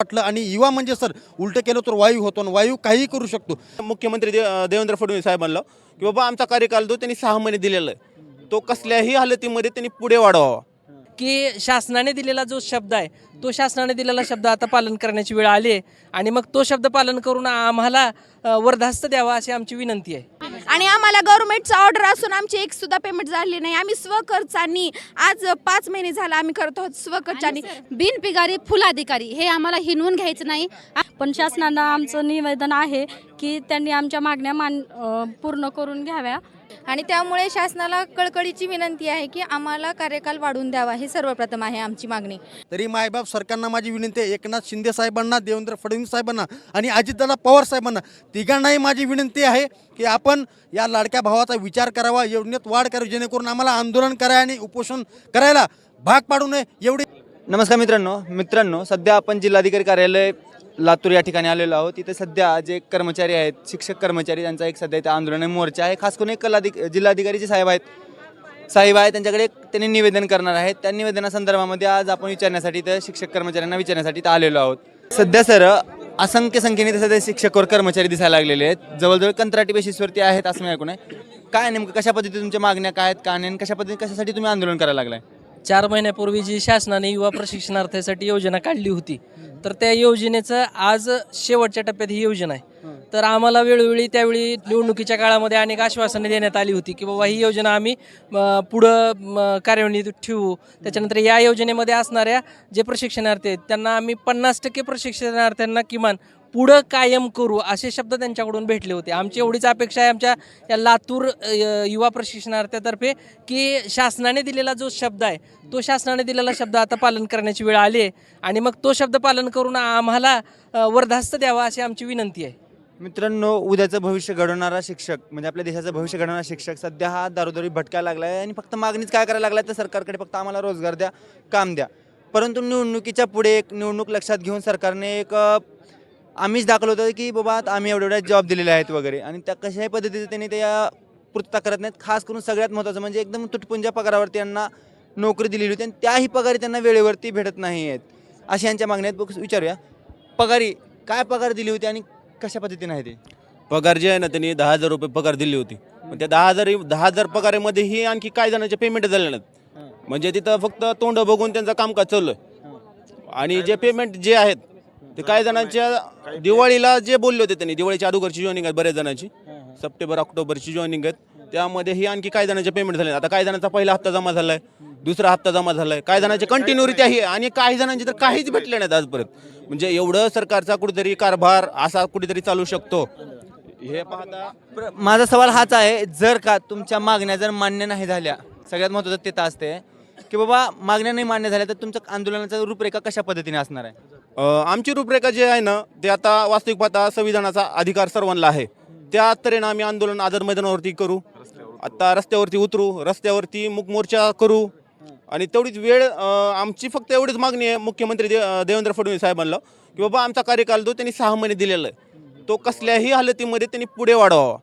वाटलं आणि युवा म्हणजे सर उलटं केलं तर वायू होतो आणि वायू काही करू शकतो. मुख्यमंत्री दे देवेंद्र फडणवीस साहेबांना की बाबा आमचा कार्यकाल जो त्यांनी सहा महिने दिलेला आहे तो कसल्याही हालतीमध्ये त्यांनी पुढे वाढवावा. की शासनाने दिलेला जो शब्द आहे तो शासनाने दिलेला शब्द आता पालन करण्याची वेळ आली आहे. आणि मग तो शब्द पालन करून आम्हाला अ, वरदास्त द्यावा अशी आमची विनंती आहे. आणि आम्हाला गव्हर्नमेंटचा ऑर्डर असून आमची एक सुद्धा पेमेंट झाली नाही. आम्ही स्वखर्चानी आज पाच महिने झाला आम्ही करत आहोत स्वखर्चानी. बिनपिगारी फुलाधिकारी हे आम्हाला हिनवून घ्यायचं नाही. पण शासनानं आमचं निवेदन आहे की त्यांनी आमच्या मागण्या मान पूर्ण करून घ्याव्या. आणि त्यामुळे शासनाला कळकळीची विनंती आहे की आम्हाला कार्यकाल वाढवून द्यावा हे सर्वप्रथम आहे आमची मागणी. तरी मायबाप सरकारना माझी विनंती आहे एकनाथ शिंदे साहेबांना देवेंद्र फडणवीस साहेबांना आणि अजितदादा पवार साहेबांना तिघांनाही माझी विनंती आहे की आपण या लाडक्या भावाचा विचार करावा योजनेत वाढ करावी जेणेकरून आम्हाला आंदोलन करायला आणि उपोषण करायला भाग पाडू नये एवढी नमस्कार मित्रांनो. मित्रांनो सध्या आपण जिल्हाधिकारी कार्यालय लातूर या ठिकाणी आलेलो आहोत. इथे सध्या जे कर्मचारी आहेत शिक्षक कर्मचारी त्यांचा एक सध्या इथे आंदोलन आहे, मोर्चा आहे. खास करून एक कलाधिक जिल्हाधिकारी जे साहेब आहेत साहेब आहेत त्यांच्याकडे त्यांनी निवेदन करणार आहेत. त्या निवेदनासंदर्भामध्ये आज आपण विचारण्यासाठी इथं शिक्षक कर्मचाऱ्यांना विचारण्यासाठी इथं आलेलो आहोत. सध्या सर असंख्य संख्येने इथे सध्या शिक्षकवर कर्मचारी दिसायला लागलेले आहेत. जवळजवळ कंत्राटी बेसिसवरती आहेत असं मी ऐकून आहे. काय नेमकं कशा पद्धतीने तुमच्या मागण्या काय आहेत का नाही आणि कशा पद्धतीने कशासाठी तुम्ही आंदोलन करायला लागलाय? चार महिन्यापूर्वी जी शासनाने युवा प्रशिक्षणार्थ्यासाठी योजना काढली होती तर त्या योजनेचं आज शेवटच्या टप्प्यात ही योजना आहे. तर आम्हाला वेळोवेळी त्यावेळी निवडणुकीच्या काळामध्ये अनेक आश्वासने देण्यात आली होती की बाबा ही योजना आम्ही पुढं कार्यान्वित ठेवू. त्याच्यानंतर या योजनेमध्ये असणाऱ्या जे प्रशिक्षणार्थी आहेत त्यांना आम्ही पन्नास टक्के प्रशिक्षणार्थ्यांना किमान पुढं कायम करू असे शब्द त्यांच्याकडून भेटले होते. आमची एवढीच अपेक्षा आहे आमच्या या लातूर युवा प्रशिक्षणार्थ्यातर्फे की शासनाने दिलेला जो शब्द आहे तो शासनाने दिलेला शब्द आता पालन करण्याची वेळ आली आहे. आणि मग तो शब्द पालन करून आम्हाला वरधास्त द्यावा अशी आमची विनंती आहे. मित्रांनो उद्याचं भविष्य घडवणारा शिक्षक म्हणजे आपल्या देशाचं भविष्य घडवणारा शिक्षक सध्या हा दारोदारी भटकायला लागला आहे आणि फक्त मागणीच काय करायला लागला तर सरकारकडे फक्त आम्हाला रोजगार द्या काम द्या. परंतु निवडणुकीच्या पुढे एक निवडणूक लक्षात घेऊन सरकारने एक आम्हीच दाखवलं होतं की बाबा आता आम्ही एवढ्या एवढ्या जॉब दिलेले आहेत वगैरे आणि त्या कशाही पद्धतीचं त्यांनी त्या पूर्तता करत नाहीत. खास करून सगळ्यात महत्त्वाचं म्हणजे एकदम तुटपुंजा पगारावरती यांना नोकरी दिलेली होती आणि त्याही पगारी त्यांना वेळेवरती भेटत नाही आहेत अशा यांच्या मागण्या आहेत. विचारूया. पगारी काय पगार दिली होती आणि कशा पद्धतीने आहे ते? पगार जे आहे ना त्यांनी दहा हजार रुपये पगार दिली होती. पण त्या दहा हजार दहा हजार पगारामध्येही आणखी काय जणांचे पेमेंट झाले नाहीत. म्हणजे तिथं फक्त तोंड बघून त्यांचं कामकाज चाललं आणि जे पेमेंट जे आहेत ते काही जणांच्या दिवाळीला जे बोलले होते त्यांनी दिवाळीच्या अगोदरची जॉईनिंग आहेत बऱ्याच जणांची. सप्टेंबर ऑक्टोबरची जॉईनिंग आहेत. त्यामध्ये ही आणखी काही जणांचे पेमेंट झाले. आता काही जणांचा पहिला हप्ता जमा झालाय दुसरा हप्ता जमा झालाय. काही जणांचे कंटिन्युरिटी आहे आणि काही जणांचे तर काहीच भेटले नाहीत आजपर्यंत. म्हणजे एवढं सरकारचा कुठेतरी कारभार असा कुठेतरी चालू शकतो. हे पाहता प्र- माझा सवाल हाच आहे जर का तुमच्या मागण्या जर मान्य नाही झाल्या सगळ्यात महत्त्वाचं ते तर असते की बाबा मागण्या नाही मान्य झाल्या तर तुमचं आंदोलनाचा रूपरेखा कशा पद्धतीने असणार आहे? अ, आमची रूपरेखा जे आहे ना ते आता वास्तविक पाहता संविधानाचा अधिकार सर्वांना आहे. त्या तऱ्हेनं आम्ही आंदोलन आझाद मैदानावरती करू. आता रस्त्यावरती उतरू रस्त्यावरती मुकमोर्चा करू. आणि तेवढीच वेळ आमची फक्त एवढीच मागणी आहे मुख्यमंत्री दे देवेंद्र फडणवीस साहेबांना की बाबा आमचा कार्यकाल जो त्यांनी सहा महिने दिलेला आहे तो कसल्याही हालतीमध्ये त्यांनी पुढे वाढवावा.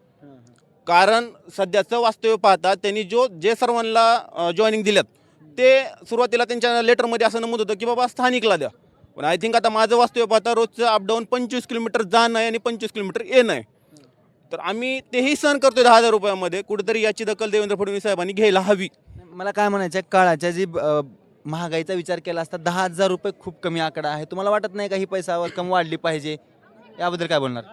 कारण सध्याचं वास्तव्य पाहता त्यांनी जो जे सर्वांना जॉईनिंग दिल्यात ते सुरुवातीला त्यांच्या लेटरमध्ये असं नमूद होतं की बाबा स्थानिकला द्या. पण आय थिंक आता माझं वास्तव्य पाहता रोजचं अपडाऊन पंचवीस किलोमीटर जाणं आहे आणि पंचवीस किलोमीटर येणं आहे. तर आम्ही तेही सहन करतोय दहा हजार रुपयामध्ये. कुठेतरी याची दखल देवेंद्र फडणवीस साहेबांनी घ्यायला हवी. मला काय म्हणायचं आहे काळाच्या जी अ, महागाईचा विचार केला असता दहा हजार रुपये खूप कमी आकडा आहे. तुम्हाला वाटत नाही का ही पैसा रक्कम वाढली पाहिजे? याबद्दल काय बोलणार?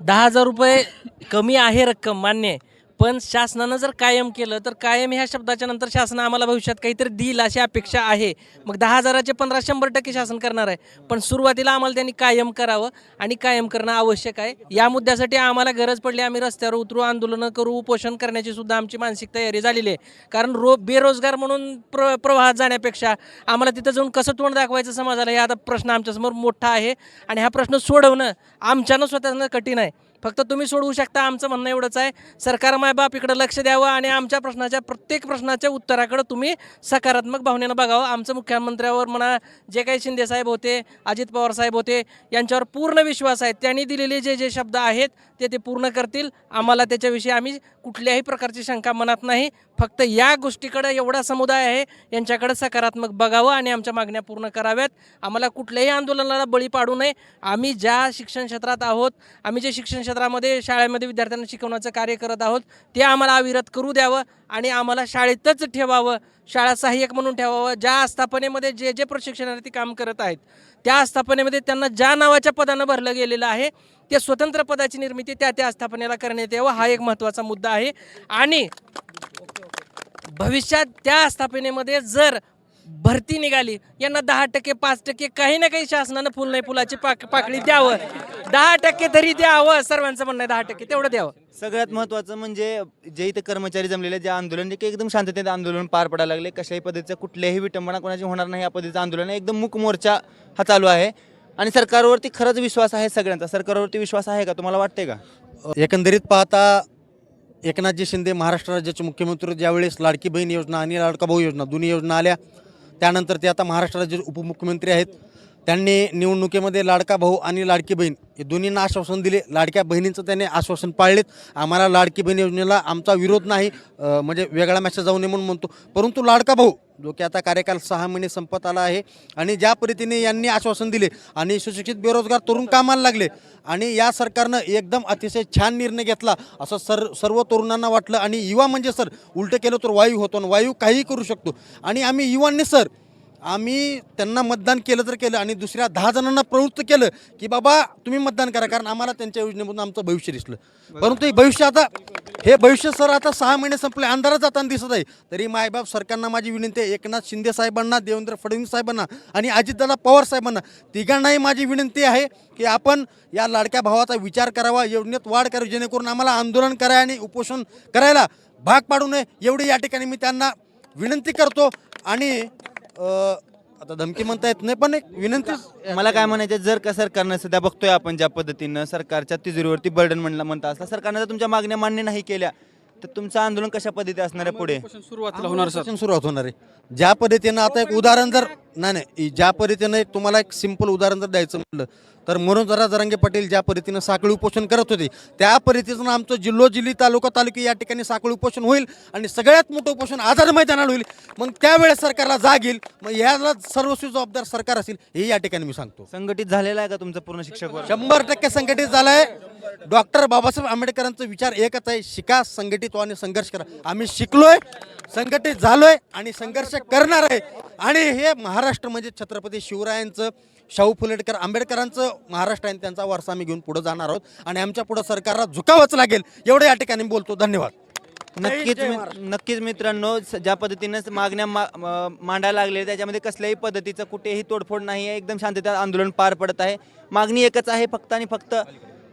दहा हजार रुपये कमी आहे रक्कम मान्य आहे. पण शासनानं जर कायम केलं तर कायम ह्या शब्दाच्या नंतर शासन आम्हाला भविष्यात काहीतरी देईल अशी अपेक्षा आहे. मग दहा हजाराचे पंधरा शंभर टक्के शासन करणार आहे. पण सुरुवातीला आम्हाला त्यांनी कायम करावं आणि कायम करणं आवश्यक आहे. या मुद्द्यासाठी आम्हाला गरज पडली आम्ही रस्त्यावर उतरू आंदोलनं करू उपोषण करण्याची सुद्धा आमची मानसिक तयारी झालेली आहे. कारण रो बेरोजगार म्हणून प्र प्रवाहात जाण्यापेक्षा आम्हाला तिथं जाऊन कसं तोंड दाखवायचं समाजाला हे आता प्रश्न आमच्यासमोर मोठा आहे. आणि हा प्रश्न सोडवणं आमच्यानं स्वतःनं कठीण आहे. फक्त तुम्ही सोडवू शकता आमचं म्हणणं एवढंच आहे. सरकार मायबाप इकडं लक्ष द्यावं आणि आमच्या प्रश्नाच्या प्रत्येक प्रश्नाच्या उत्तराकडं तुम्ही सकारात्मक भावनेनं बघावं. आमचं मुख्यमंत्र्यावर म्हणा जे काही शिंदेसाहेब होते अजित पवार साहेब होते यांच्यावर पूर्ण विश्वास आहे. त्यांनी दिलेले जे जे शब्द आहेत ते ते पूर्ण करतील. आम्हाला त्याच्याविषयी आम्ही कुठल्याही प्रकारची शंका मनात नाही. फक्त या गोष्टीकडे एवढा समुदाय आहे यांच्याकडे सकारात्मक बघावं आणि आमच्या मागण्या पूर्ण कराव्यात. आम्हाला कुठल्याही आंदोलनाला बळी पाडू नये. आम्ही ज्या शिक्षण क्षेत्रात आहोत आम्ही जे शिक्षण क्षेत्रामध्ये शाळेमध्ये विद्यार्थ्यांना शिकवण्याचं कार्य करत आहोत ते आम्हाला अविरत करू द्यावं आणि आम्हाला शाळेतच ठेवावं. शाळा सहाय्यक म्हणून ठेवावं. ज्या आस्थापनेमध्ये जे जे प्रशिक्षणार्थी काम करत आहेत. त्या आस्थापनेमध्ये त्यांना ज्या नावाच्या पदानं भरलं गेलेलं आहे ते स्वतंत्र पदाची निर्मिती त्या त्या आस्थापनेला करण्यात यावं. हा एक महत्त्वाचा मुद्दा आहे. आणि भविष्यात त्या आस्थापनेमध्ये जर भरती निघाली यांना दहा टक्के पाच टक्के काही ना काही शासनानं फुल नाही फुलाची पाक पाकळी द्यावं. दहा टक्के तरी द्यावं सर्वांचं म्हणणं आहे दहा टक्के तेवढं द्यावं. सगळ्यात महत्त्वाचं म्हणजे जे इथे कर्मचारी जमलेले जे आंदोलन जे की एकदम शांततेत आंदोलन पार पडायला लागले कशाही पद्धतीचं कुठल्याही विटंबना कोणाची होणार नाही या पद्धतीचं आंदोलन. एकदम मूक मोर्चा हा चालू आहे. आणि सरकारवरती खरंच विश्वास आहे सगळ्यांचा. सरकारवरती विश्वास आहे का? तुम्हाला वाटते का? एकंदरीत पाहता एकनाथजी शिंदे महाराष्ट्र राज्याचे मुख्यमंत्री ज्यावेळेस लाडकी बहीण योजना आणि लाडका भाऊ योजना दोन्ही योजना आल्या त्यानंतर ते आता महाराष्ट्र राज्याचे उपमुख्यमंत्री आहेत. त्यांनी निवडणुकीमध्ये लाडका भाऊ आणि लाडकी बहीण हे दोन्हींना आश्वासन दिले. लाडक्या बहिणींचं त्यांनी आश्वासन पाळलेत. आम्हाला लाडकी बहीण योजनेला आमचा विरोध नाही. म्हणजे वेगळा मॅसेज जाऊ नये म्हणून म्हणतो. परंतु लाडका भाऊ जो की आता कार्यकाल सहा महिने संपत आला आहे आणि ज्या पद्धतीने यांनी आश्वासन दिले आणि सुशिक्षित बेरोजगार तरुण कामाला लागले आणि या सरकारनं एकदम अतिशय छान निर्णय घेतला असं सर सर्व तरुणांना वाटलं. आणि युवा म्हणजे सर उलटं केलं तर वायू होतो आणि वायू काहीही करू शकतो. आणि आम्ही युवांनी सर आम्ही त्यांना मतदान केलं तर केलं आणि दुसऱ्या दहा जणांना प्रवृत्त केलं की बाबा तुम्ही मतदान करा कारण आम्हाला त्यांच्या योजनेमधून आमचं भविष्य दिसलं. परंतु हे भविष्य आता हे भविष्य सर आता सहा महिने संपले अंधारात जाताना दिसत आहे. तरी मायबाप सरकारना माझी विनंती आहे एकनाथ शिंदे साहेबांना देवेंद्र फडणवीस साहेबांना आणि अजितदादा पवार साहेबांना तिघांनाही माझी विनंती आहे की आपण या लाडक्या भावाचा विचार करावा योजनेत वाढ करावी जेणेकरून आम्हाला आंदोलन करायला आणि उपोषण करायला भाग पाडू नये. एवढी या ठिकाणी मी त्यांना विनंती करतो आणि आता धमकी म्हणता येत नाही पण एक विनंती मला काय म्हणायचं जर का सरकारनं सध्या बघतोय आपण ज्या पद्धतीनं सरकारच्या तिजोरीवरती बर्डन म्हणला म्हणता असला सरकारनं जर तुमच्या मागण्या मान्य नाही केल्या तर तुमचं आंदोलन कशा पद्धती असणार आहे पुढे? सुरुवातीला होणार सुरुवात होणार आहे. ज्या पद्धतीनं आता एक उदाहरण जर नाही नाही ज्या पद्धतीनं एक तुम्हाला एक सिंपल उदाहरण जर द्यायचं म्हटलं तर मनोजरा जरांगे पाटील ज्या पद्धतीनं साखळी उपोषण करत होते त्या पद्धतीनं आमचं जिल्होजिल्ही तालुका तालुके या ठिकाणी साखळी उपोषण होईल आणि सगळ्यात मोठं उपोषण आझाद मैदानाला होईल. मग त्यावेळेस सरकारला जाग येईल मग ह्याला सर्वस्वी जबाबदार सरकार असेल हे या ठिकाणी मी सांगतो. संघटित झालेला आहे का तुमचं पूर्ण शिक्षक शंभर टक्के संघटित झालाय. डॉक्टर बाबासाहेब आंबेडकरांचा विचार एकच आहे शिका संघटित आणि संघर्ष करा. आम्ही शिकलोय संघटित झालोय आणि संघर्ष करणार आहे. आणि हे महाराष्ट्र म्हणजे छत्रपती शिवरायांचं शाहू फुलेडकर आंबेडकरांचं महाराष्ट्र आहे आणि त्यांचा वारसा आम्ही घेऊन पुढे जाणार आहोत. आणि आमच्या पुढे सरकारला झुकावंच लागेल. एवढं या ठिकाणी बोलतो. धन्यवाद. नक्कीच नक्कीच मित्रांनो स- ज्या पद्धतीनं मागण्या मा- म- मांडायला लागले त्याच्यामध्ये कसल्याही पद्धतीचं कुठेही तोडफोड नाही आहे. एकदम शांततेत आंदोलन पार पडत आहे. मागणी एकच आहे फक्त आणि फक्त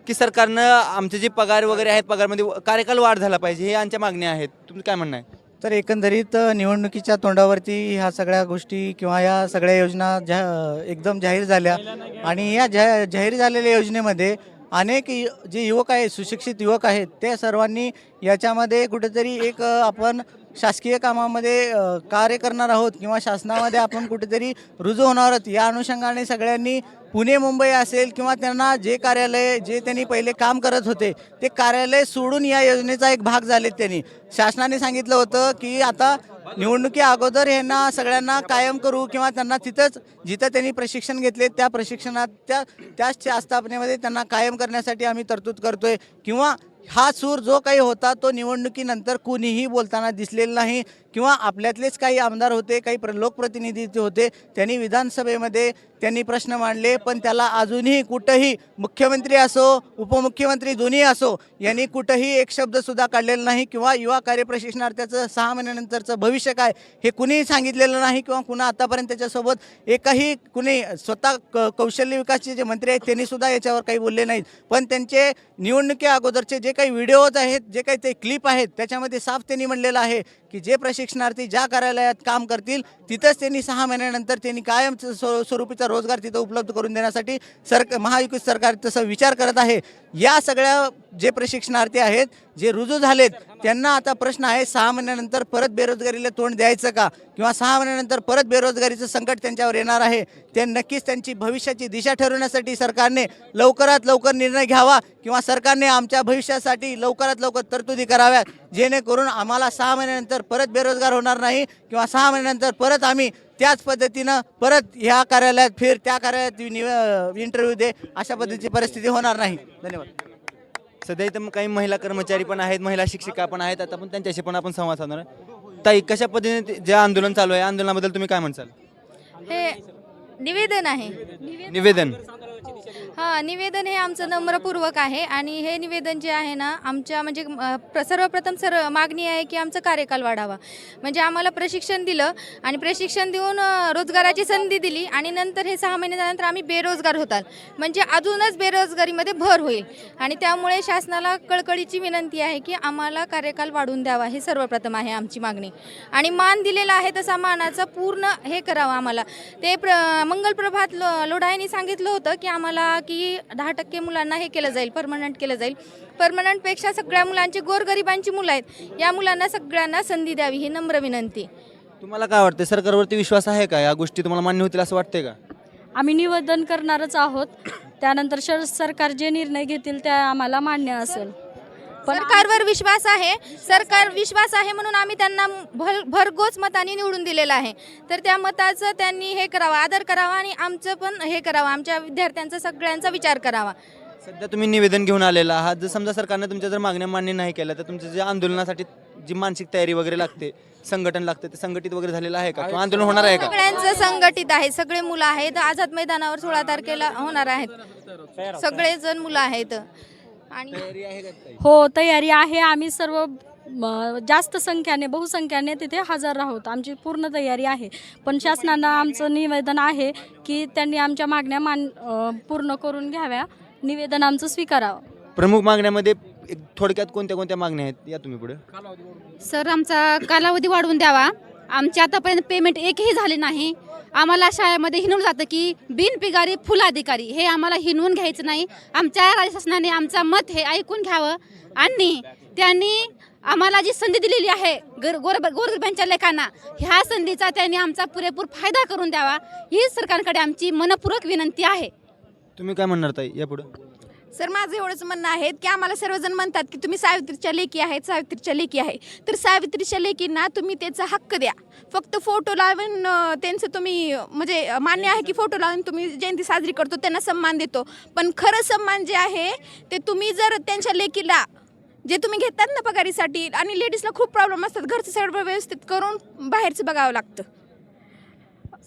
की सरकारनं आमचे जे पगार वगैरे आहेत पगारमध्ये व- कार्यकाल वाढ झाला पाहिजे. हे आमच्या मागण्या आहेत. तुमचं काय म्हणणं आहे? तर एकंदरीत निवडणुकीच्या तोंडावरती ह्या सगळ्या गोष्टी किंवा या सगळ्या योजना जा एकदम जाहीर झाल्या. आणि या जा जाहीर झालेल्या योजनेमध्ये अनेक यु- जे युवक आहेत सुशिक्षित युवक आहेत ते सर्वांनी याच्यामध्ये कुठेतरी एक आपण शासकीय कामामध्ये कार्य करणार आहोत किंवा शासनामध्ये आपण कुठेतरी रुजू होणार आहोत या अनुषंगाने सगळ्यांनी पुणे मुंबई असेल किंवा त्यांना जे कार्यालय जे त्यांनी पहिले काम करत होते ते कार्यालय सोडून या योजनेचा एक भाग झालेत त्यांनी. शासनाने सांगितलं होतं की आता निवडणुकी अगोदर यांना सगळ्यांना कायम करू किंवा त्यांना तिथंच जिथं त्यांनी प्रशिक्षण घेतले त्या प्रशिक्षणात त्या त्याच आस्थापनेमध्ये त्यांना कायम करण्यासाठी आम्ही तरतूद करतोय किंवा हा सूर जो काही होता तो निवडणुकीनंतर कुणीही बोलताना दिसलेला नाही. किंवा आपल्यातलेच काही आमदार होते काही प्र लोकप्रतिनिधी होते त्यांनी विधानसभेमध्ये त्यांनी प्रश्न मांडले पण त्याला अजूनही कुठंही मुख्यमंत्री असो उपमुख्यमंत्री दोन्ही असो यांनी कुठंही एक शब्दसुद्धा काढलेला नाही. किंवा युवा कार्यप्रशिक्षणार्थ्याचं सहा महिन्यानंतरचं भविष्य काय हे कुणीही सांगितलेलं नाही किंवा कुणा आतापर्यंत त्याच्यासोबत एकही कुणी स्वतः क कौशल्य विकासचे जे मंत्री आहेत त्यांनीसुद्धा याच्यावर काही बोलले नाहीत. पण त्यांचे निवडणुकी अगोदरचे जे काही व्हिडिओज आहेत जे काही ते क्लिप आहेत त्याच्यामध्ये साफ त्यांनी म्हणलेलं आहे की जे प्रशिक्षणार्थी ज्या कार्यालयात काम करतील तिथंच त्यांनी सहा महिन्यानंतर त्यांनी कायम स्व- स्वरूपीचा रोजगार तिथं उपलब्ध करून देण्यासाठी सरक महायुती सरकार तसा विचार करत आहे. या सगळ्या जे प्रशिक्षणार्थी आहेत जे रुजू झालेत त्यांना आता प्रश्न आहे सहा महिन्यानंतर परत बेरोजगारीला तोंड द्यायचं का? किंवा सहा महिन्यानंतर परत बेरोजगारीचं संकट त्यांच्यावर येणार आहे ते नक्कीच त्यांची भविष्याची दिशा ठरवण्यासाठी सरकारने लवकरात लवकर निर्णय घ्यावा किंवा सरकारने आमच्या भविष्यासाठी लवकरात लवकर तरतुदी कराव्यात जेणेकरून आम्हाला सहा महिन्यानंतर परत बेरोजगार होणार नाही किंवा सहा महिन्यानंतर परत आम्ही त्याच पद्धतीनं परत ह्या कार्यालयात फिर त्या कार्यालयात इंटरव्ह्यू दे अशा पद्धतीची परिस्थिती होणार नाही. धन्यवाद. सध्या इथं काही महिला कर्मचारी पण आहेत महिला शिक्षिका पण आहेत. आता पण त्यांच्याशी पण आपण संवाद साधणार आहे. ताई कशा पद्धतीने जे आंदोलन चालू आहे आंदोलनाबद्दल तुम्ही काय म्हणसाल? हे निवेदन आहे. निवेदन. हां निवेदन हे आमचं नम्रपूर्वक आहे आणि हे निवेदन जे आहे ना आमच्या म्हणजे प्र- सर्वप्रथम सर मागणी आहे की आमचा कार्यकाल वाढावा. म्हणजे आम्हाला प्रशिक्षण दिलं आणि प्रशिक्षण देऊन अ, रोजगाराची संधी दिली आणि नंतर हे सहा महिन्यानंतर आम्ही बेरोजगार होतात. म्हणजे अजूनच बेरोजगारीमध्ये भर होईल. आणि त्यामुळे शासनाला कळकळीची विनंती आहे की आम्हाला कार्यकाल वाढवून द्यावा हे सर्वप्रथम आहे आमची मागणी. आणि मान दिलेला आहे तसा मानाचा पूर्ण हे करावं आम्हाला. ते प्र मंगल प्रभात लो लोढायांनी सांगितलं होतं की आम्हाला की दहा टक्के मुलांना हे केलं जाईल परमनंट केलं जाईल. परमनंटपेक्षा सगळ्या मुलांची गोरगरिबांची मुलं आहेत या मुलांना सगळ्यांना संधी द्यावी ही नम्र विनंती. तुम्हाला काय वाटतं सरकारवरती विश्वास आहे का? या गोष्टी तुम्हाला मान्य होतील असं वाटतंय का? आम्ही निवेदन करणारच आहोत. त्यानंतर शर सरकार जे निर्णय घेतील त्या आम्हाला मान्य असेल. सरकारवर विश्वास आहे. सरकार विश्वास आहे म्हणून आम्ही त्यांना भर भरघोस मताने निवडून दिलेलं आहे. तर त्या मताचं त्यांनी हे करावं आदर करावा आणि आमचं पण हे करावं आमच्या विद्यार्थ्यांचा सगळ्यांचा विचार करावा. सध्या तुम्ही निवेदन घेऊन आलेला आहात. जर समजा सरकारनं तुमच्या जर मागण्या मान्य नाही केल्या तर तुमच्या जे आंदोलनासाठी जी मानसिक तयारी वगैरे लागते संघटन लागते ते संघटित वगैरे झालेलं आहे का? किंवा आंदोलन होणार आहे का? सगळ्यांचं संघटित आहे. सगळे मुलं आहेत. आझाद मैदानावर सोळा तारखेला होणार आहेत. सगळे जण मुलं आहेत. आणि हो तयारी आहे. आम्ही सर्व म, जास्त संख्याने बहुसंख्याने तिथे हजर आहोत आमची पूर्ण तयारी आहे. पण शासनानं आमचं निवेदन आहे की त्यांनी आमच्या मागण्या मान पूर्ण करून घ्याव्या. निवेदन आमचं स्वीकारावं. प्रमुख मागण्यामध्ये थोडक्यात कोणत्या कोणत्या मागण्या आहेत? या तुम्ही पुढे. सर आमचा कालावधी वाढवून द्यावा. आमचे आतापर्यंत पेमेंट एकही झाले नाही. आम्हाला शाळेमध्ये हिनून जातं की बिनपिगारी फुल अधिकारी. हे आम्हाला हिनवून घ्यायचं नाही. आमच्या राज्य शासनाने आमचं मत हे ऐकून घ्यावं. आणि त्यांनी आम्हाला जी संधी दिलेली आहे गर गोर गोरगरिबांच्या लेखांना ह्या संधीचा त्यांनी आमचा पुरेपूर फायदा करून द्यावा. ही सरकारकडे आमची मनपूर्वक विनंती आहे. तुम्ही काय म्हणणार ताई? यापुढे सर माझं एवढंच म्हणणं आहे की आम्हाला सर्वजण म्हणतात की तुम्ही सावित्रीच्या लेकी आहेत सावित्रीच्या लेकी आहे. तर सावित्रीच्या लेकींना तुम्ही त्याचा हक्क द्या. फक्त फोटो लावून अं, त्यांचं तुम्ही म्हणजे मान्य आहे की फोटो लावून तुम्ही जयंती साजरी करतो त्यांना सन्मान देतो. पण खरं सन्मान जे आहे ते तुम्ही जर त्यांच्या लेकीला जे तुम्ही घेतात ना पगारीसाठी आणि लेडीजला खूप प्रॉब्लेम असतात घरचं सगळं व्यवस्थित करून बाहेरचं बघावं लागतं.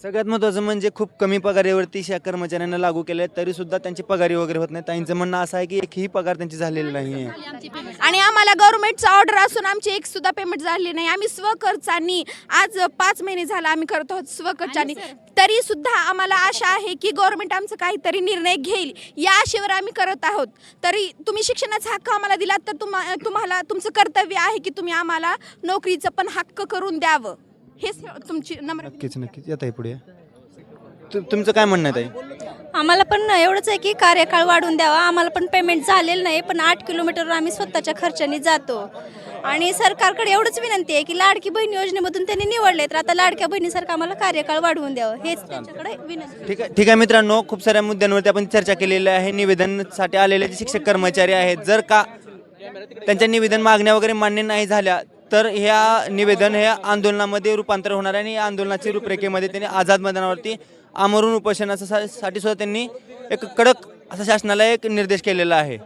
सगळ्यात महत्त्वाचं म्हणजे खूप कमी पगारीवरती शा कर्मचाऱ्यांना लागू केले तरी सुद्धा त्यांची पगारी वगैरे होत नाही. ताईंचं म्हणणं असं आहे की एकही पगार त्यांची झालेली नाही आहे आणि आम्हाला गव्हर्नमेंटचा ऑर्डर असून आमची एक सुद्धा पेमेंट झाली नाही. आम्ही स्वखर्चानी आज पाच महिने झाला आम्ही करत आहोत स्वखर्चानी. तरी सुद्धा आम्हाला आशा आहे की गव्हर्नमेंट आमचं काहीतरी निर्णय घेईल. या आशेवर आम्ही करत आहोत. तरी तुम्ही शिक्षणाचा हक्क आम्हाला दिला तर तुम्हा तुम्हाला तुमचं कर्तव्य आहे की तुम्ही आम्हाला नोकरीचं पण हक्क करून द्यावं. हेच तुमची नम्र नक्कीच नक्कीच. या ताई पुढे. तु- तुमचं काय म्हणणं आहे ताई? आम्हाला पण एवढंच आहे की कार्यकाळ वाढवून द्यावा. आम्हाला पण पेमेंट झालेलं नाही पण आठ किलोमीटरवर आम्ही स्वतःच्या खर्चाने जातो. आणि सरकारकडे एवढंच विनंती आहे की लाडकी बहीण योजनेमधून त्यांनी निवडले तर आता लाडक्या बहिणीसारखं आम्हाला कार्यकाळ वाढवून द्यावं. हेच त्यांच्याकडे विनंती ठीक आहे ठीक आहे मित्रांनो खूप साऱ्या मुद्द्यांवरती आपण चर्चा केलेली आहे. निवेदनसाठी आलेले जे शिक्षक कर्मचारी आहेत जर का त्यांच्या निवेदन मागण्या वगैरे मान्य नाही झाल्या तर ह्या निवेदन हे आंदोलनामध्ये रूपांतर होणार आहे आणि या आंदोलनाची रूपरेखेमध्ये त्यांनी आझाद मैदानावरती आमरून उपोषणासाठी सुद्धा त्यांनी एक कडक असा शासनाला एक निर्देश केलेला आहे.